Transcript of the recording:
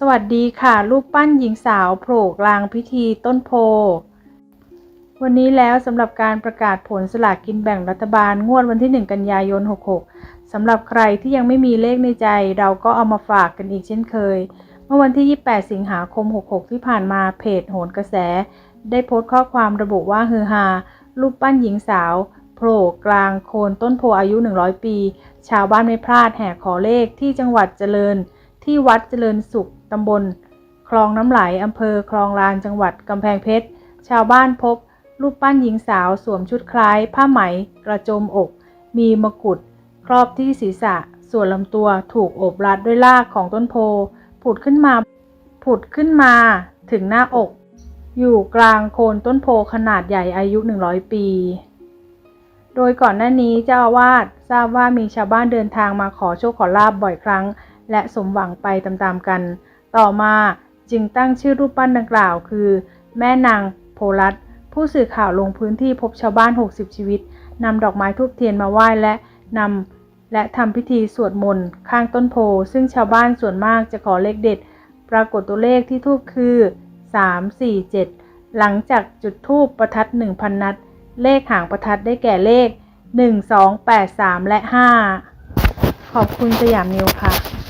สวัสดีค่ะ รูปปั้นหญิงสาวโผล่กลางพิธีต้นโพ วันนี้แล้วสำหรับการประกาศผลสลากกินแบ่งรัฐบาลงวดวันที่ 1 กันยายน 66 สำหรับใครที่ยังไม่มีเลขในใจ เราก็เอามาฝากกันอีกเช่นเคย เมื่อวันที่ 28 สิงหาคม 66 ที่ผ่านมาเพจโหนกระแส ได้โพสต์ข้อความระบุว่าฮือฮารูปปั้นหญิงสาวโผล่กลางโคนต้นโพอายุ 100 ปี ชาวบ้านไม่พลาดแห่ขอเลขที่จังหวัดเจริญ ที่วัดเจริญสุข ตำบลคลองน้ำไหลอำเภอคลองลานจังหวัดกำแพงเพชร ชาวบ้านพบรูปปั้นหญิงสาวสวมชุดคล้ายผ้าไหมกระโจมอก มีมกุฎครอบที่ศีรษะ ส่วนลำตัวถูกโอบรัดด้วยรากของต้นโพ ผุดขึ้นมา ผุดขึ้นมาถึงหน้าอก อยู่กลางโคนต้นโพขนาดใหญ่อายุ 100 ปี โดยก่อนหน้านี้เจ้าอาวาสทราบว่ามีชาวบ้านเดินทางมาขอโชคขอลาบบ่อยครั้ง และสมหวังไปตามๆกัน ต่อมาจึงตั้งชื่อรูปปั้นดังกล่าวคือ แม่นางโพลัดผู้สื่อข่าวลงพื้นที่พบชาวบ้าน 60 ชีวิตนำดอกไม้ทูบเทียนมาไหว้และนำและทำพิธีสวดมนต์ข้างต้นโพ ซึ่งชาวบ้านส่วนมากจะขอเลขเด็ด ปรากฏตัวเลขที่ทูบคือ 3 4 7 หลังจากจุดทูบประทัด 1,000 นัด เลขหางประทัดได้แก่เลข 1 2 8 3 และ 5 ขอบคุณสยามนิวค่ะ